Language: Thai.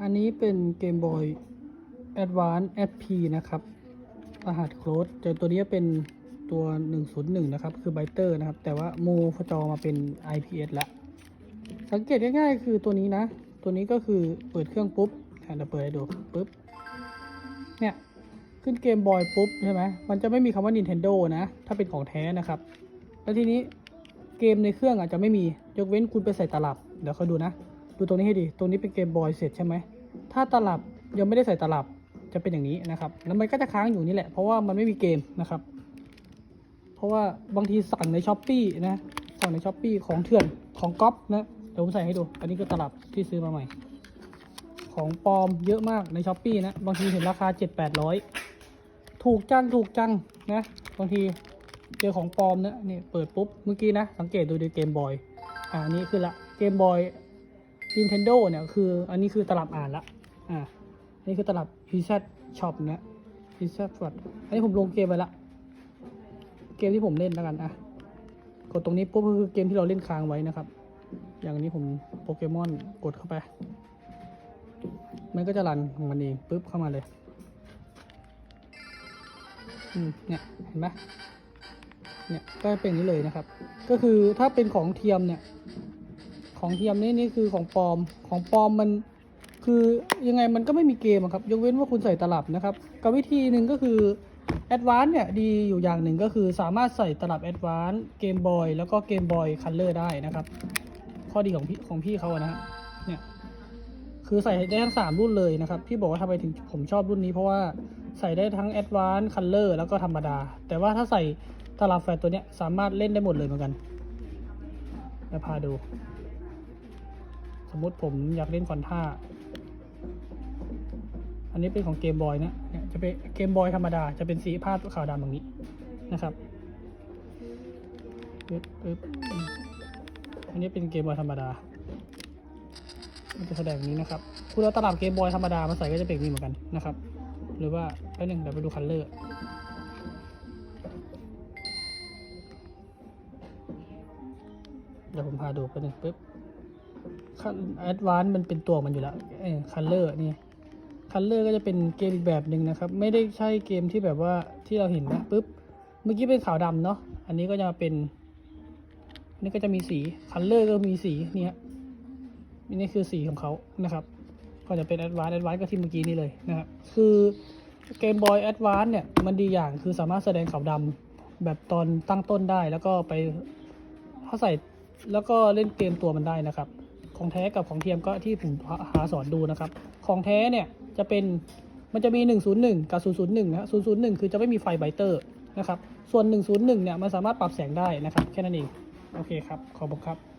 อันนี้เป็นเกมบอย Advance SP นะครับ รหัสโค้ดแต่ตัวนี้เป็นตัว 101 นะครับ คือไบเตอร์นะครับ แต่ว่าโมจอมาเป็น IPS ละ สังเกตง่ายๆ คือตัวนี้นะ ตัวนี้ก็คือเปิดเครื่องปุ๊บเดี๋ยวเปิดให้ดูปุ๊บ เนี่ย ขึ้นเกมบอยปุ๊บใช่ไหม มันจะไม่มีคำว่า Nintendo นะ ถ้าเป็นของแท้นะครับ แล้วทีนี้เกมในเครื่องอาจจะไม่มี ยกเว้นคุณไปใส่ตลับ เดี๋ยวเขาดูนะ ดูตรงนี้ให้ดี ตรงนี้เป็นเกมบอยเสร็จใช่ไหม ถ้าตลับยังไม่ได้ใส่ตลับจะเป็นอย่างนี้นะครับ แล้วมันก็จะค้างอยู่นี่แหละ เพราะว่ามันไม่มีเกมนะครับ เพราะว่าบางทีสั่งในช้อปปีนะ สั่งในช้อปปีของเถื่อนของก๊อปนะ เดี๋ยวผมใส่ให้ดู อันนี้คือตลับที่ซื้อมาใหม่ ของปลอมเยอะมากในช้อปปีนะ บางทีเห็นราคาเจ็ดแปดร้อยถูกจังถูกจังนะ บางทีเจอของปลอมนะนี่เปิดปุ๊บ เมื่อกี้นะ สังเกตดูในเกมบอย อ่าอันนี้คือละ เกมบอย Nintendo เนี่ยคืออันนี้คือตลับอ่านละอ่านนี้คือตลับ p z Shop นะ p z Shop อันนี้ผมลงเกมไปละ เกมที่ผมเล่นแล้วกันอะกดตรงนี้ปุ๊บก็คือเกมที่เราเล่นค้างไว้นะครับ อย่างนี้ผมโปเกมอนกดเข้าไป มันก็จะรันของมันเองปุ๊บเข้ามาเลยอืมเนี่ยเห็นไหมเนี่ยก็เป็นนี้เลยนะครับ ก็คือถ้าเป็นของเทียมเนี่ย ของเทียมนี่นี่คือของปลอมของปลอมมันคือยังไงมันก็ไม่มีเกมครับ ยกเว้นว่าคุณใส่ตลับนะครับกับวิธีหนึ่งก็คือแอดวานเนี่ยดีอยู่อย่างหนึ่งก็คือสามารถใส่ตลับแอดวานเกมบอยแล้วก็เกมบอยคัลเลอร์ได้นะครับ ข้อดีของพี่ของพี่เขาอะนะฮะเนี่ยคือใส่ได้ทั้ง 3 รุ่นเลยนะครับ พี่บอกว่าทำไมถึงผมชอบรุ่นนี้เพราะว่าใส่ได้ทั้ง Advanced Color แล้วก็ธรรมดา แต่ว่าถ้าใส่ตลับแฟลชตัวเนี้ยสามารถเล่นได้หมดเลยเหมือนกันเดี๋ยวพาดู สมมติผมอยากเล่นคอนท่า อันนี้เป็นของเกมบอยนะเนี่ยจะเป็นเกมบอยธรรมดา จะเป็นสีภาพขาวดำแบบนี้นะครับปึ๊บปึ๊บอันนี้เป็นเกมบอยธรรมดา มันจะแสดงนี้นะครับ คุณเอาตลับเกมบอยธรรมดามาใส่ก็จะเป็นนี้เหมือนกันนะครับ หรือว่าแป๊บนึงเดี๋ยวไปดูคัลเลอร์เดี๋ยวผมพาดูแป๊บนึงปึ๊บ แอดวานซ์มันเป็นตัวมันอยู่แล้วเออคัลเลอร์นี่คัลเลอร์ก็จะเป็นเกมอีกแบบหนึ่งนะครับ ไม่ได้ใช่เกมที่แบบว่าที่เราเห็นนะปึ๊บเมื่อกี้เป็นขาวดำเนาะอันนี้ก็จะเป็นอันนี้ก็จะมีสีคัลเลอร์ก็มีสีเนี่ยนี่คือสีของเขานะครับ ก็จะเป็น Advanced Advanced ก็ที่เมื่อกี้นี่เลยนะครับคือเกมบอย Advanced เนี่ยมันดีอย่างคือสามารถแสดงขาวดำแบบตอนตั้งต้นได้แล้วก็ไปถ้าใส่แล้วก็เล่นเกมตัวมันได้นะครับ ของแท้กับของเทียมก็ที่ผมหาสอนดูนะครับ ของแท้เนี่ยจะเป็นมันจะมี 101 กับ 001นะ001 คือจะไม่มีไฟไบเตอร์นะครับ ส่วน 101 เนี่ยมันสามารถปรับแสงได้นะครับ แค่นั้นเอง โอเคครับ ขอบคุณครับ